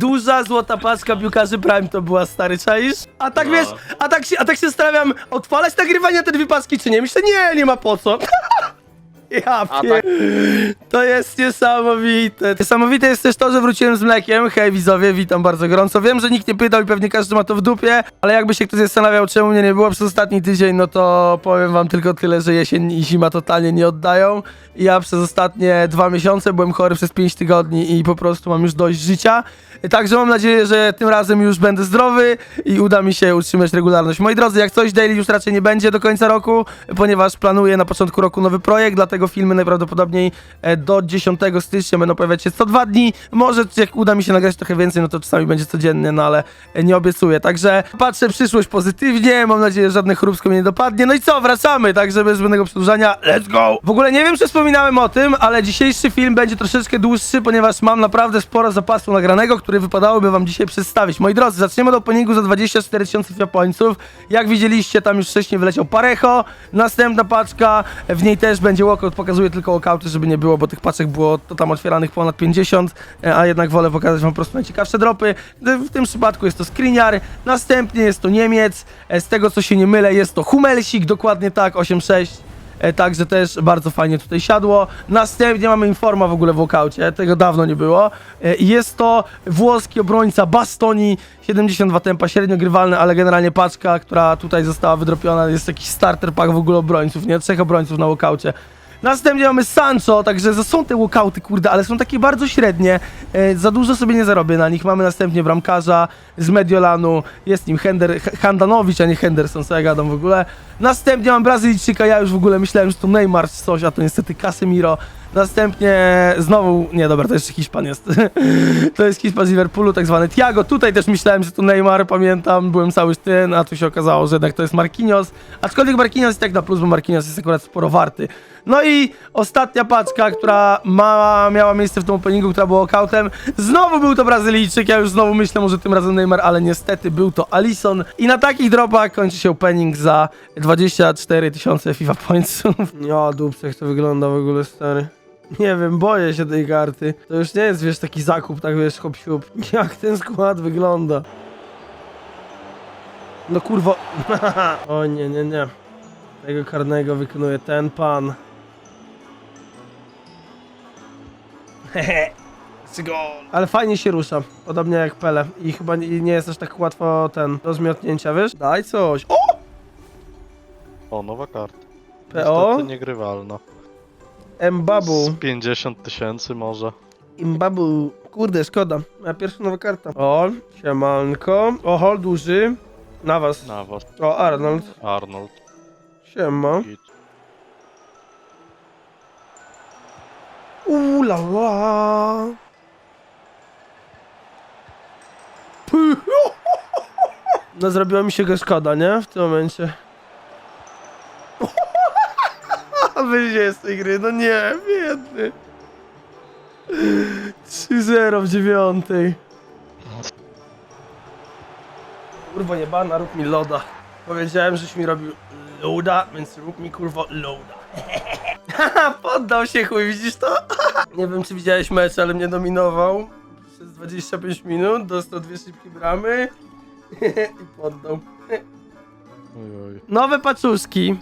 Duża złota paczka piłkarzy Prime to była stary czaisz? A tak No. wiesz, a tak się, a tak się zastanawiam, odpalać nagrywanie te dwie paczki czy nie? Myślę, nie, nie ma po co. Ja A pier... tak- To jest niesamowite. Niesamowite jest też to, że wróciłem z mlekiem. Hej widzowie, witam bardzo gorąco. Wiem, że nikt nie pytał i pewnie każdy ma to w dupie, ale jakby się ktoś zastanawiał, czemu mnie nie było przez ostatni tydzień, no to powiem wam tylko tyle, że jesień i zima totalnie nie oddają. I ja przez ostatnie dwa miesiące byłem chory przez pięć tygodni i po prostu mam już dość życia. Także mam nadzieję, że tym razem już będę zdrowy i uda mi się utrzymać regularność. Moi drodzy, jak coś daily już raczej nie będzie do końca roku, ponieważ planuję na początku roku nowy projekt, dlatego filmy najprawdopodobniej e, do 10 stycznia będą pojawiać się co dwa dni. Może jak uda mi się nagrać trochę więcej, no to czasami będzie codziennie, no ale e, nie obiecuję. Także patrzę przyszłość pozytywnie, mam nadzieję, że żadne chróbsko mnie nie dopadnie. No i co, wracamy, także bez zbędnego przedłużania, let's go! W ogóle nie wiem, czy wspominałem o tym, ale dzisiejszy film będzie troszeczkę dłuższy, ponieważ mam naprawdę sporo zapasu nagranego, który wypadałoby wam dzisiaj przedstawić. Moi drodzy, zaczniemy od openingu za 24 tysiące japońców. Jak widzieliście, tam już wcześniej wyleciał Parejo, następna paczka, w niej też będzie walkout, pokazuję tylko walkouty, żeby nie było, bo tych paczek było to tam otwieranych ponad 50, e, a jednak wolę pokazać wam po prostu najciekawsze dropy. W tym przypadku jest to Skriniar, następnie jest to Niemiec, e, z tego co się nie mylę jest to Humelsik, dokładnie tak, 8-6. E, Także też bardzo fajnie tutaj siadło. Następnie mamy Informa w ogóle w walkoucie, tego dawno nie było. Jest to włoski obrońca Bastoni, 72 tempa, średnio grywalny, ale generalnie paczka, która tutaj została wydropiona, jest jakiś starter pack w ogóle obrońców, nie? Trzech obrońców na walkoucie. Następnie mamy Sancho, także są te walkouty, kurde, ale są takie bardzo średnie. E, za dużo sobie nie zarobię na nich. Mamy następnie bramkarza z Mediolanu, jest nim Hender, Handanowicz, a nie Henderson, co ja gadam w ogóle. Następnie mam Brazylijczyka, ja już w ogóle myślałem, że to Neymar czy coś, a to niestety Casemiro. Następnie znowu, nie dobra, to jeszcze Hiszpan jest. to jest Hiszpan z Liverpoolu, tak zwany Thiago. Tutaj też myślałem, że to Neymar, pamiętam, byłem cały sztyn, a tu się okazało, że jednak to jest Marquinhos. Aczkolwiek Marquinhos jest tak na plus, bo Marquinhos jest akurat sporo warty. No i ostatnia paczka, która ma, miała miejsce w tym openingu, która była kautem. Znowu był to Brazylijczyk, ja już znowu myślę, może tym razem Neymar, ale niestety był to Alison. I na takich dropach kończy się opening za 24 tysiące FIFA pointsów. Ja dupce, jak to wygląda w ogóle, stary. Nie wiem, boję się tej karty. To już nie jest, wiesz, taki zakup, tak wiesz, hop siup. Jak ten skład wygląda. No kurwa. o nie, nie, nie. Tego karnego wykonuje ten pan. Hehe. Ale fajnie się rusza, podobnie jak Pele. I chyba nie, nie jest aż tak łatwo ten do zmiotnięcia, wiesz? Daj coś. O! O, nowa karta. PO? Niestety niegrywalna. Mbabu. Z 50 tysięcy może. Imbabu. Kurde, szkoda. Moja pierwsza nowa karta. O, siemanko. Oho, duży. Na was. Na was. O, Arnold. Arnold. Siema. Git. Uuu, la la. No zrobiło mi się go szkoda, nie? W tym momencie. Wyjdzie z tej gry, no nie, biedny. 3-0 w dziewiątej. Kurwa jebana, rób mi loda. Powiedziałem, żeś mi robił loda, więc rób mi kurwa loda. Haha, poddał się chuj, widzisz to? Nie wiem, czy widziałeś mecz, ale mnie dominował przez 25 minut, dostał dwie szybkie bramy i poddał. Oj, oj. Nowe paczuszki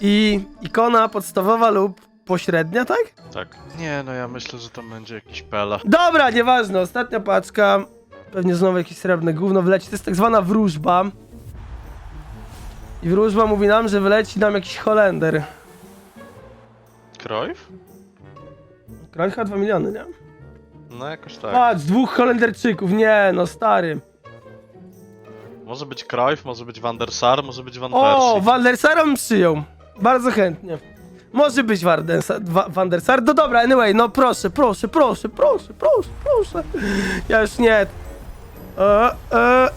i ikona podstawowa lub pośrednia, tak? Tak. Nie, no ja myślę, że tam będzie jakiś pele. Dobra, nieważne, ostatnia paczka. Pewnie znowu jakieś srebrne gówno wleci. To jest tak zwana wróżba. I wróżba mówi nam, że wyleci nam jakiś Holender. Cruyff? Krańcha 2 miliony, nie? No jakoś tak. Patrz, dwóch Holenderczyków, nie no, stary. Może być Cruyff, może być Van der Sar, może być Van O, Persie. Sar bym przyjął. Bardzo chętnie. Może być Van der Sar, Wa- Van der Sar. No dobra, anyway, no proszę, proszę, proszę, proszę, proszę, proszę. Ja już nie... E, e.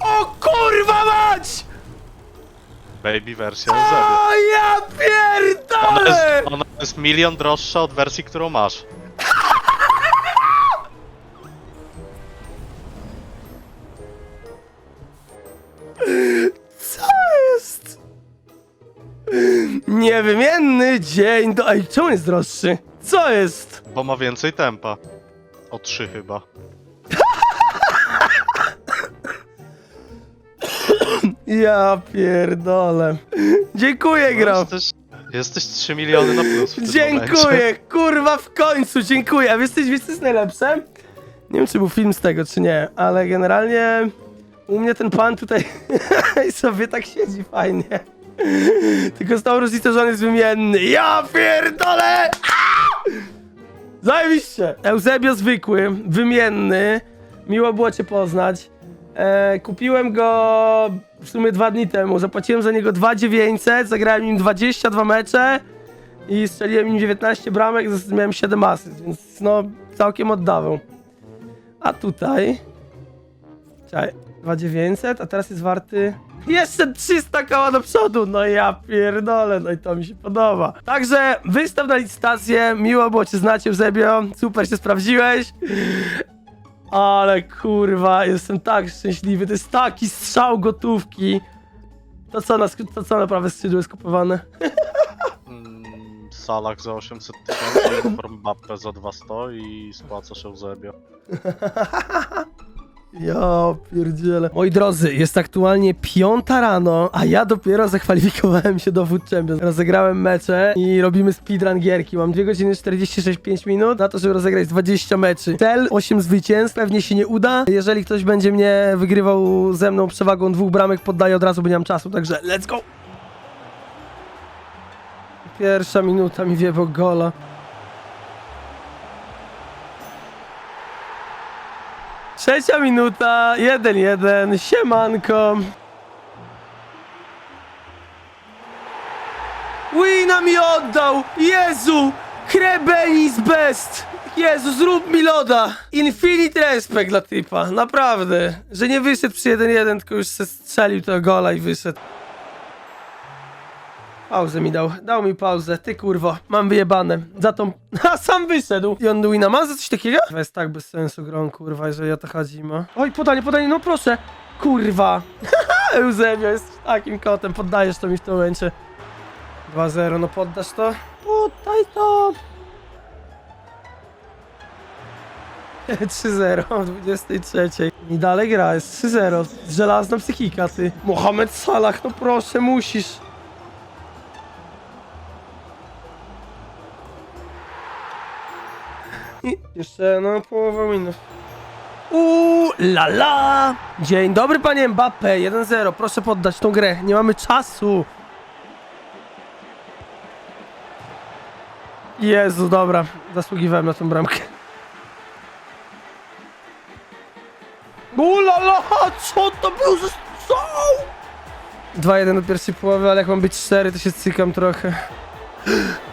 O kurwa mać! Baby wersja. O ja Ona pierdolę! jest, ona jest milion droższa od wersji, którą masz. Dzień do... Ej, czemu jest droższy? Co jest? Bo ma więcej tempa. O 3 chyba. Ja pierdolę. Dziękuję, No, Grom. jesteś, jesteś 3 miliony na plus w tym momencie. Dziękuję, kurwa, w końcu, dziękuję. A wiesz, coś, wiesz, co jest najlepsze? Nie wiem, czy był film z tego, czy nie, ale generalnie u mnie ten pan tutaj sobie tak siedzi fajnie. Tylko z tą różnicą, że on jest wymienny. Ja pierdolę! Zajebiście! Eusebio zwykły, wymienny. Miło było cię poznać. E, kupiłem go w sumie dwa dni temu. Zapłaciłem za niego 2900, zagrałem nim 22 mecze i strzeliłem im 19 bramek, miałem 7 asyst, więc no całkiem oddawał. A tutaj... Czekaj, 2900, a teraz jest warty... Jeszcze 300 koła do przodu, no ja pierdolę, no i to mi się podoba. Także wystaw na licytację, miło było cię znać, Eusebio, super się sprawdziłeś. Ale kurwa, jestem tak szczęśliwy, to jest taki strzał gotówki. To co, na, sk- to co na prawe skrzydło jest kupowane? Mm, Salak za 800 tysięcy, Mbappe za 200 i spłacasz Eusebio. Ja pierdzielę. Moi drodzy, jest aktualnie piąta rano, a ja dopiero zakwalifikowałem się do Food Champions. Rozegrałem mecze i robimy speedrun gierki. Mam 2 godziny 46-5 minut na to, żeby rozegrać 20 meczy. Cel 8 zwycięstw, pewnie się nie uda. Jeżeli ktoś będzie mnie wygrywał ze mną przewagą dwóch bramek, poddaję od razu, bo nie mam czasu, także let's go! Pierwsza minuta mi wiebo gola. Trzecia minuta, 1-1, siemanko. Wina mi oddał! Jezu! Krebenis best! Jezu, zrób mi loda! Infinite respect dla typa, naprawdę. Że nie wyszedł przy 1-1, tylko już strzelił tego gola i wyszedł. Pauzę mi dał, dał mi pauzę, ty kurwo, mam wyjebane. Za tą... A sam wyszedł! I on wina ma za coś takiego? To jest tak bez sensu grą, kurwa, jeżeli o to chodzi, ma. Oj, podanie, podanie, no proszę! Kurwa! Eusebio jest takim kotem, poddajesz to mi w tym momencie. 2-0, no poddasz to? Poddaj to! 3-0 w 23. I dalej gra, jest 3-0. Żelazna psychika, ty. Mohamed Salah, no proszę, musisz. I jeszcze no połowa minut. Uuu, la la! Dzień dobry panie Mbappe, 1-0, proszę poddać tą grę, nie mamy czasu. Jezu, dobra, zasługiwałem na tą bramkę. Ula la, co to był za strzał? 2-1 do pierwszej połowy, ale jak mam być 4, to się cykam trochę.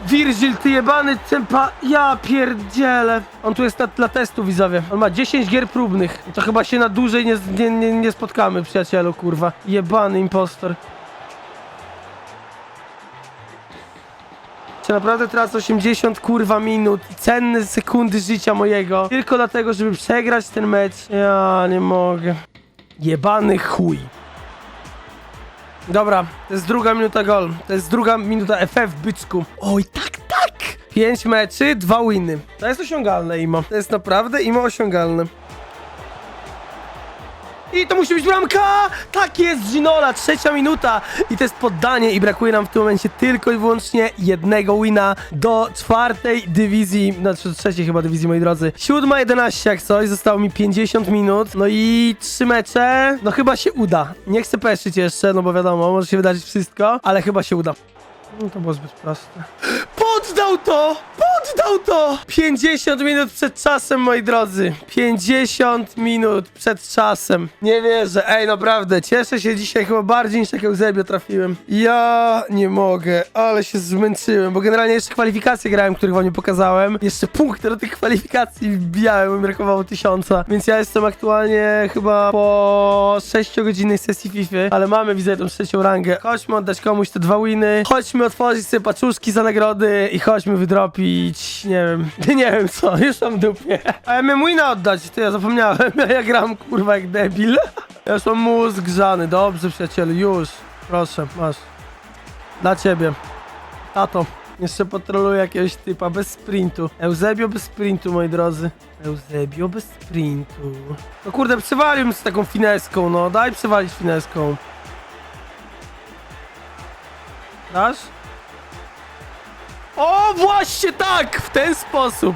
Virgil, ty jebany tempa, ja pierdzielę. On tu jest dla, dla testu, widzowie. On ma 10 gier próbnych. To chyba się na dłużej nie, nie, nie, nie spotkamy, przyjacielu, kurwa. Jebany impostor. Czy naprawdę tracę 80 kurwa minut, cenne sekundy życia mojego, tylko dlatego, żeby przegrać ten mecz? Ja nie mogę. Jebany chuj. Dobra, to jest druga minuta gol. To jest druga minuta FF, byczku. Oj, tak, tak! Pięć meczy, dwa winy. To jest osiągalne, Imo. To jest naprawdę, Imo, osiągalne. I to musi być bramka! Tak jest, Ginola, trzecia minuta. I to jest poddanie i brakuje nam w tym momencie tylko i wyłącznie jednego wina do czwartej dywizji, znaczy trzeciej chyba dywizji, moi drodzy. Siódma, 11 jak coś, zostało mi 50 minut, no i trzy mecze, no chyba się uda. Nie chcę peszyć jeszcze, no bo wiadomo, może się wydarzyć wszystko, ale chyba się uda. No to było zbyt proste. Poddał to! Poddał to! 50 minut przed czasem, moi drodzy. 50 minut przed czasem. Nie wierzę. Ej, naprawdę, cieszę się dzisiaj chyba bardziej niż jak Eusebio trafiłem. Ja nie mogę, ale się zmęczyłem, bo generalnie jeszcze kwalifikacje grałem, których wam nie pokazałem. Jeszcze punkty do tych kwalifikacji wbijałem, bo mi brakowało tysiąca. Więc ja jestem aktualnie chyba po 6-godzinnej sesji FIFA, ale mamy, widzę, tą trzecią rangę. Chodźmy oddać komuś te dwa winy. Chodźmy otworzyć sobie paczuszki za nagrody i chodźmy wydropić, nie wiem, nie wiem co, już mam dupie. A ja miałem wina oddać, ty, ja zapomniałem, ja gram kurwa jak debil. Ja już mam mózg grzany, dobrze przyjacielu, już. Proszę, masz. Dla ciebie. Tato. Jeszcze potroluję jakiegoś typa bez sprintu. Eusebio bez sprintu, moi drodzy. Eusebio bez sprintu. No kurde, przywalił z taką fineską, no. Daj przywalić fineską. Dasz? O, właśnie tak! W ten sposób.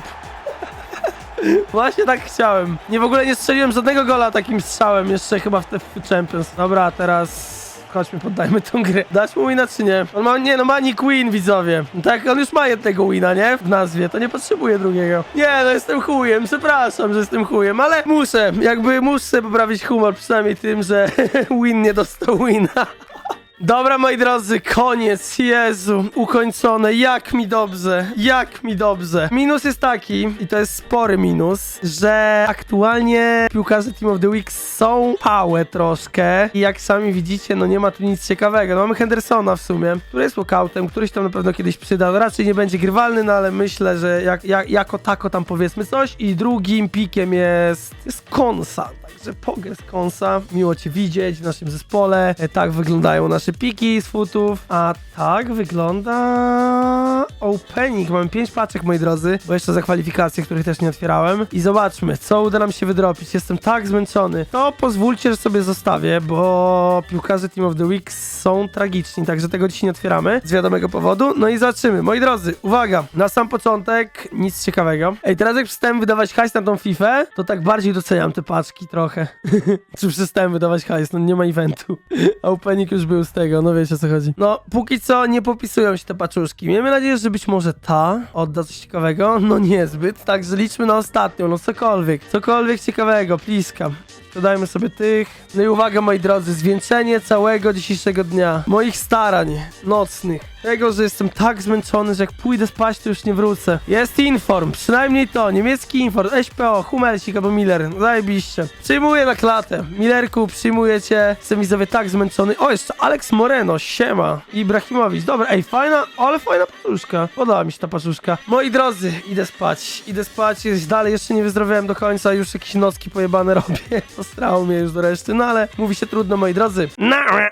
Właśnie tak chciałem. Nie w ogóle nie strzeliłem żadnego gola takim strzałem jeszcze chyba w w Champions. Dobra, teraz chodźmy, poddajmy tą grę. Dać mu wina czy nie? On ma, nie no, ma nick win, widzowie. Tak, on już ma jednego wina, nie? W nazwie, to nie potrzebuje drugiego. Nie, no jestem chujem, przepraszam, że jestem chujem, ale muszę, jakby muszę poprawić humor przynajmniej tym, że win nie dostał wina. Dobra, moi drodzy, koniec, Jezu, ukończone, jak mi dobrze, jak mi dobrze. Minus jest taki, i to jest spory minus, że aktualnie piłkarze Team of the Week są pałe troszkę. I jak sami widzicie, no nie ma tu nic ciekawego. No mamy Hendersona w sumie, który jest walkoutem, któryś tam na pewno kiedyś przyda, no raczej nie będzie grywalny, no ale myślę, że jak, jak, jako tako tam powiedzmy coś. I drugim pikiem jest, jest Konsa, Także pogres Konsa, miło Cię widzieć w naszym zespole. E, Tak wyglądają nasze piki z futów, a tak wygląda opening. Mamy 5 paczek, moi drodzy, bo jeszcze za kwalifikacje, których też nie otwierałem. I zobaczmy, co uda nam się wydropić. Jestem tak zmęczony. To pozwólcie, że sobie zostawię, bo piłkarze Team of the Week są tragiczni, także tego dzisiaj nie otwieramy z wiadomego powodu. No i zobaczymy. Moi drodzy, uwaga, na sam początek nic ciekawego. Ej, teraz jak przestałem wydawać hajs na tą FIFA, to tak bardziej doceniam te paczki trochę. Czy przestałem wydawać hajs, no nie ma eventu. A opening już był z tego, no wiecie o co chodzi. No, póki co nie popisują się te paczuszki. Miejmy nadzieję, że być może ta odda coś ciekawego. No niezbyt, także liczmy na ostatnią, no cokolwiek. Cokolwiek ciekawego, pliska. Dodajmy sobie tych. No i uwaga, moi drodzy, zwieńczenie całego dzisiejszego dnia. Moich starań nocnych. Tego, że jestem tak zmęczony, że jak pójdę spać, to już nie wrócę. Jest inform, przynajmniej to, niemiecki inform, SPO, Humelsik albo Miller, zajebiście. Przyjmuję na klatę. Millerku, przyjmuję cię. Jestem widzowie tak zmęczony. O, jeszcze Alex Moreno, siema. Ibrahimowicz, dobra, ej, fajna, ale fajna paszuszka. Podoba mi się ta paszuszka. Moi drodzy, idę spać, idę spać, jest dalej, jeszcze nie wyzdrowiałem do końca, już jakieś nocki pojebane robię. Postrało mnie już do reszty, no ale mówi się trudno, moi drodzy. Na